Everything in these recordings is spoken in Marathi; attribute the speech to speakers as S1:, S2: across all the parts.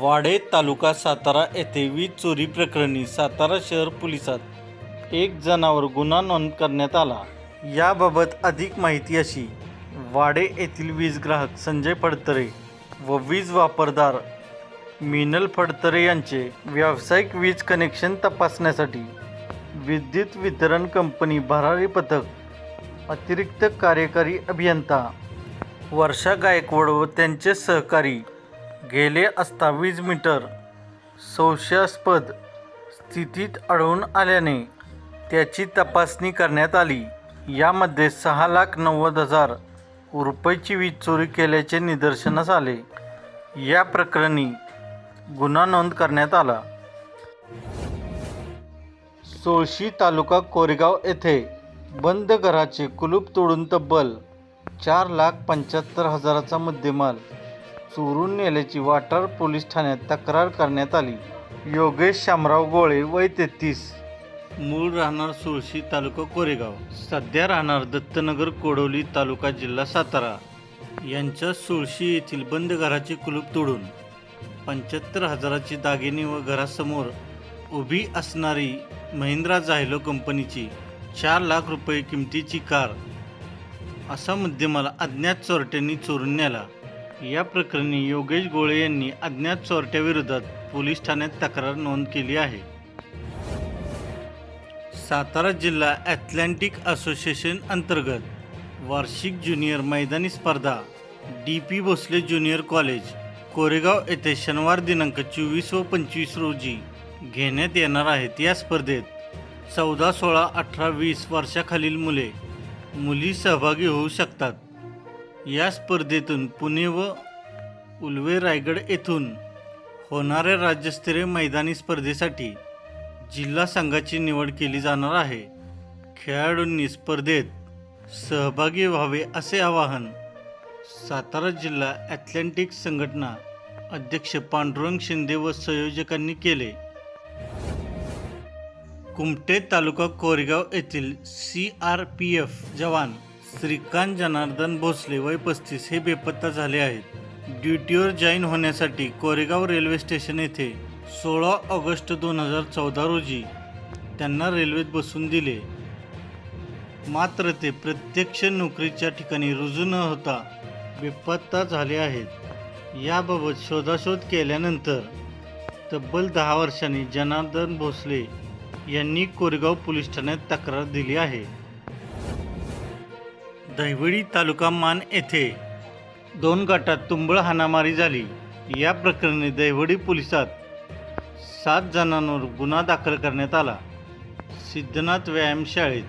S1: वाडे तालुका सातारा येथे वीज चोरी प्रकरणी सातारा शहर पोलिसात एक जणावर गुन्हा नोंद करण्यात आला. याबाबत अधिक माहिती अशी वाडे येथील वीज ग्राहक संजय फडतरे व वीज वापरदार मिनल फडतरे यांचे व्यावसायिक वीज कनेक्शन तपासण्यासाठी विद्युत वितरण कंपनी भरारी पथक अतिरिक्त कार्यकारी अभियंता वर्षा गायकवाड व त्यांचे सहकारी गेले असता वीज मीटर. संशयास्पद स्थितीत आढळून आल्याने त्याची तपासणी करण्यात आली. यामध्ये सहा लाख नव्वद हजार रुपयाची वीज चोरी केल्याचे निदर्शनास आले. या प्रकरणी गुन्हा नोंद करण्यात आला. सोळशी तालुका कोरेगाव येथे बंद घराचे कुलूप तोडून तब्बल चार लाख पंच्याहत्तर हजाराचा मुद्देमाल चोरून नेल्याची वाठार पोलीस ठाण्यात तक्रार करण्यात आली. योगेश शामराव गोळे वय तेहतीस. मूळ राहणार सुळशी तालुका कोरेगाव. सध्या राहणार दत्तनगर कोडवली तालुका जिल्हा सातारा. यांच्या सुळशी येथील बंद घराचे कुलूप तोडून पंच्याहत्तर हजाराची दागिने व घरासमोर उभी असणारी महिंद्रा झायलो कंपनीची चार लाख रुपये किमतीची कार असा मुद्देमाला अज्ञात चोरट्यांनी चोरून नेला. या प्रकरणी योगेश गोळे यांनी अज्ञात चोरट्याविरोधात पोलीस ठाण्यात तक्रार नोंद केली आहे. सातारा जिल्हा ॲथलॅन्टिक असोसिएशन अंतर्गत वार्षिक ज्युनियर मैदानी स्पर्धा D P Bhosale junior college Koregaon येथे शनिवार दिनांक चोवीस व पंचवीस रोजी घेण्यात येणार आहेत. या स्पर्धेत चौदा सोळा अठरा वीस वर्षाखालील मुले मुली सहभागी होऊ शकतात. या स्पर्धेतून पुणे व उल्वे रायगड येथून होणाऱ्या राज्यस्तरीय मैदानी स्पर्धेसाठी जिल्हा संघाची निवड केली जाणार आहे. खेळाडूंनी स्पर्धेत सहभागी व्हावे असे आवाहन सातारा जिल्हा ॲथलेटिक संघटना अध्यक्ष पांडुरंग शिंदे व संयोजकांनी केले. कुमटे तालुका कोरेगाव येथील सी आर पी एफ जवान श्रीकांत जनार्दन भोसले वय पस्तीस हे बेपत्ता झाले आहेत. ड्युटीवर जॉईन होण्यासाठी कोरेगाव रेल्वे स्टेशन येथे सोळा ऑगस्ट दोन हजार चौदा रोजी त्यांना रेल्वेत बसून दिले. मात्र ते प्रत्यक्ष नोकरीच्या ठिकाणी रुजू न होता बेपत्ता झाले आहेत. याबाबत शोधाशोध केल्यानंतर तब्बल दहा वर्षांनी जनार्दन भोसले यांनी कोरेगाव पोलीस ठाण्यात तक्रार दिली आहे. दहिवडी तालुका मान येथे दोन गटात तुंबळ हाणामारी झाली. या प्रकरणी दहिवडी पोलिसात सात जणांवर गुन्हा दाखल करण्यात आला. सिद्धनाथ व्यायामशाळेत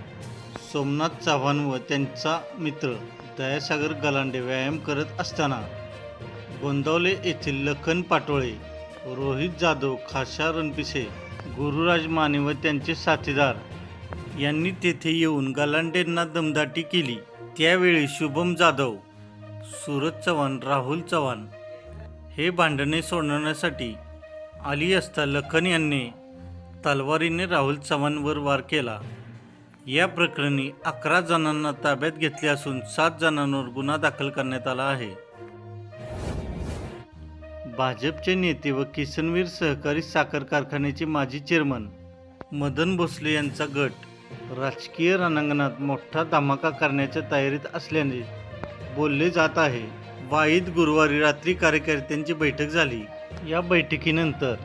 S1: सोमनाथ चव्हाण व त्यांचा मित्र दयासागर गलांडे व्यायाम करत असताना गोंदवले येथील लखन पाटोळे रोहित जाधव खाशा रणपिसे गुरुराज माने व त्यांचे साथीदार यांनी तेथे येऊन गलांडेंना दमदाटी केली. त्यावेळी शुभम जाधव सूरज चव्हाण राहुल चव्हाण हे भांडणे सोडवण्यासाठी आली असता लखन यांनी तलवारीने राहुल चव्हाणवर वार केला. या प्रकरणी अकरा जणांना ताब्यात घेतले असून सात जणांवर गुन्हा दाखल करण्यात आला आहे. भाजपचे नेते व किसनवीर सहकारी साखर कारखान्याचे माजी चेअरमन मदन भोसले यांचा गट राजकीय रणांगणात मोठा धमाका करण्याच्या तयारीत असल्याने बोलले जात आहे. वाईद गुरुवारी रात्री कार्यकर्त्यांची बैठक झाली. या बैठकीनंतर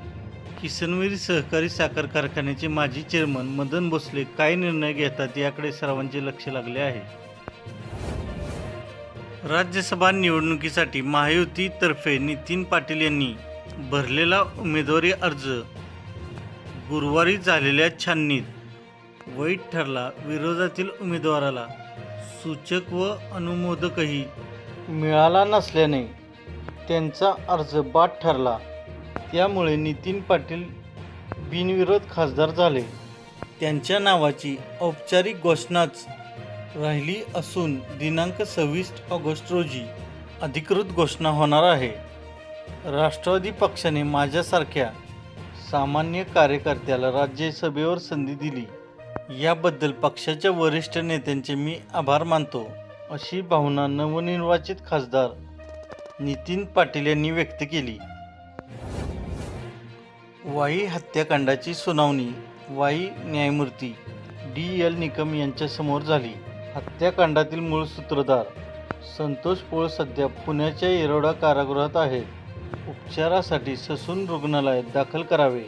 S1: किसनवीर सहकारी साखर कारखान्याचे माजी चेअरमन मदन भोसले काय निर्णय घेतात याकडे सर्वांचे लक्ष लागले आहे. राज्यसभा निवडणुकीसाठी महायुतीतर्फे नितीन पाटील यांनी भरलेला उमेदवारी अर्ज गुरुवारी झालेल्या छाननीत वाईट ठरला विरोधातील उमेदवाराला सूचक व अनुमोदकही मिळाला नसल्याने त्यांचा अर्ज बाद ठरला. त्यामुळे नितीन पाटील बिनविरोध खासदार झाले. त्यांच्या नावाची औपचारिक घोषणाच राहिली असून दिनांक सव्वीस ऑगस्ट रोजी अधिकृत घोषणा होणार आहे. राष्ट्रवादी पक्षाने माझ्यासारख्या सामान्य कार्यकर्त्याला राज्यसभेवर संधी दिली. याबद्दल पक्षाच्या वरिष्ठ नेत्यांचे मी आभार मानतो अशी भावना नवनिर्वाचित खासदार नितीन पाटील यांनी व्यक्त केली. वाई हत्याकांडाची सुनावणी वाई न्यायमूर्ती डी एल निकम यांच्यासमोर झाली. हत्याकांडातील मूळ सूत्रधार संतोष पोळ सध्या पुण्याच्या येरोडा कारागृहात आहेत उपचारासाठी ससून रुग्णालयात दाखल करावे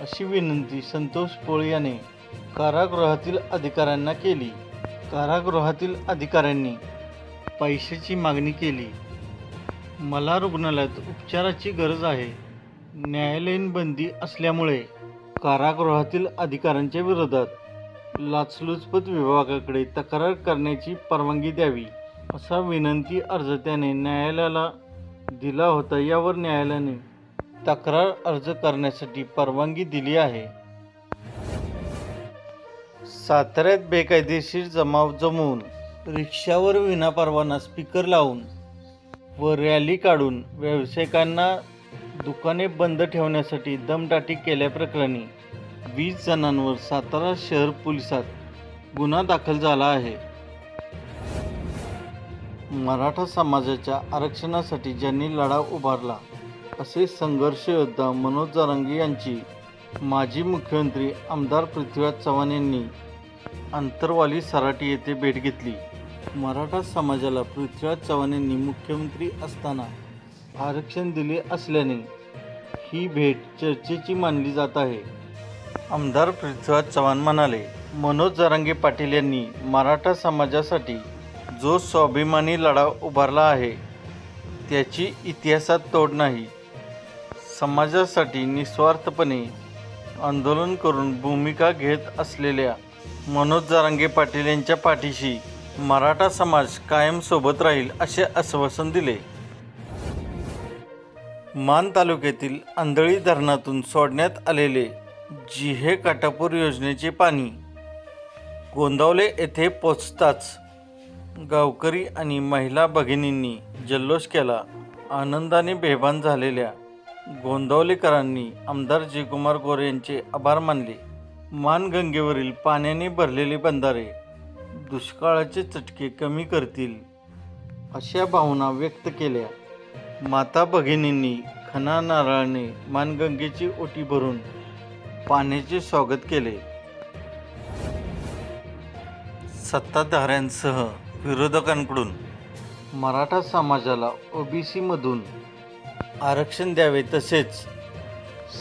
S1: अशी विनंती संतोष पोळ याने कारागृहातील अधिकाऱ्यांना केली. कारागृहातील अधिकाऱ्यांनी पैशाची मागणी केली. मला रुग्णालयात उपचाराची गरज आहे. न्यायालयीन बंदी असल्यामुळे कारागृहातील अधिकाऱ्यांच्या विरोधात लाचलुचपत विभागाकडे तक्रार करण्याची परवानगी द्यावी असा विनंती अर्ज त्याने न्यायालयाला दिला होता. यावर न्यायालयाने तक्रार अर्ज करण्यासाठी परवानगी दिली आहे. साताऱ्यात बेकायदेशीर जमाव जमवून रिक्षावर विनापरवाना स्पीकर लावून व रॅली काढून व्यावसायिकांना दुकाने बंद ठेवण्यासाठी दमदाटी केल्याप्रकरणी वीस जणांवर सातारा शहर पोलिसात गुन्हा दाखल झाला आहे. मराठा समाजाच्या आरक्षणासाठी ज्यांनी लढा उभारला असे संघर्ष योद्धा मनोज जारंगी यांची माजी मुख्यमंत्री आमदार पृथ्वीराज चव्हाण यांनी अंतरवाली सराटी येथे भेट घेतली. मराठा समाजाला पृथ्वीराज चव्हाण यांनी मुख्यमंत्री असताना आरक्षण दिले असल्याने ही भेट चर्चेची मानली जात आहे. आमदार पृथ्वीराज चव्हाण म्हणाले मनोज जरांगे पाटील यांनी मराठा समाजासाठी जो स्वाभिमानी लढा उभारला आहे त्याची इतिहासात तोड नाही. समाजासाठी निस्वार्थपणे आंदोलन करून भूमिका घेत असलेल्या मनोज जारांगे पाटील यांच्या पाठीशी मराठा समाज कायम सोबत राहील असे आश्वासन दिले. मान तालुक्यातील आंधळी धरणातून सोडण्यात आलेले जिहे काटापूर योजनेचे पाणी गोंदावले येथे पोचताच गावकरी आणि महिला भगिनींनी जल्लोष केला. आनंदाने बेभान झालेल्या गोंदावलेकरांनी आमदार जयकुमार गोरे यांचे आभार मानले. मानगंगेवरील पाण्याने भरलेले बंधारे दुष्काळाचे चटके कमी करतील अशा भावना व्यक्त केल्या. माता भगिनींनी खना नारळाने मानगंगेची ओटी भरून पाण्याचे स्वागत केले. सत्ताधाऱ्यांसह विरोधकांकडून मराठा समाजाला ओबीसीमधून आरक्षण द्यावे तसेच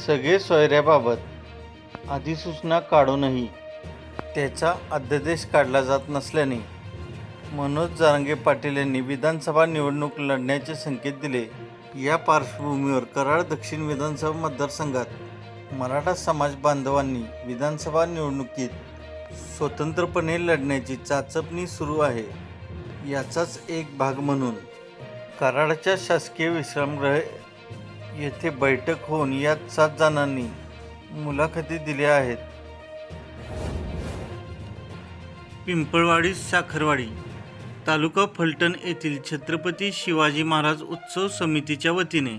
S1: सगळे सोयऱ्याबाबत अधिसूचना काढूनही त्याचा अध्यादेश काढला जात नसल्याने मनोज जारंगे पाटील यांनी विधानसभा निवडणूक लढण्याचे संकेत दिले. या पार्श्वभूमीवर कराड दक्षिण विधानसभा मतदारसंघात मराठा समाज बांधवांनी विधानसभा निवडणुकीत स्वतंत्रपणे लढण्याची चाचपणी सुरू आहे. याचाच एक भाग म्हणून कराडच्या शासकीय विश्रामगृह येथे बैठक होऊन यात सात जणांनी मुलाखती दिल्या आहेत. पिंपळवाडी साखरवाडी तालुका फलटण येथील छत्रपती शिवाजी महाराज उत्सव समितीच्या वतीने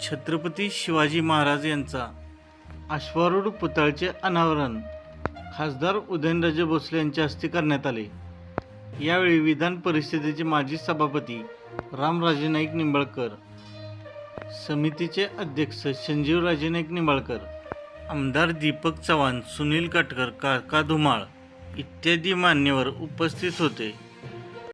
S1: छत्रपती शिवाजी महाराज यांचा अश्वारूढ पुतळ्याचे अनावरण खासदार उदयनराजे भोसले यांच्या हस्ते करण्यात आले. यावेळी विधान परिषदेचे माजी सभापती रामराजे नाईक निंबाळकर समितीचे अध्यक्ष संजीवराजे नाईक निंबाळकर आमदार दीपक चव्हाण सुनील काटकर काका धुमाळ इत्यादी मान्यवर उपस्थित होते.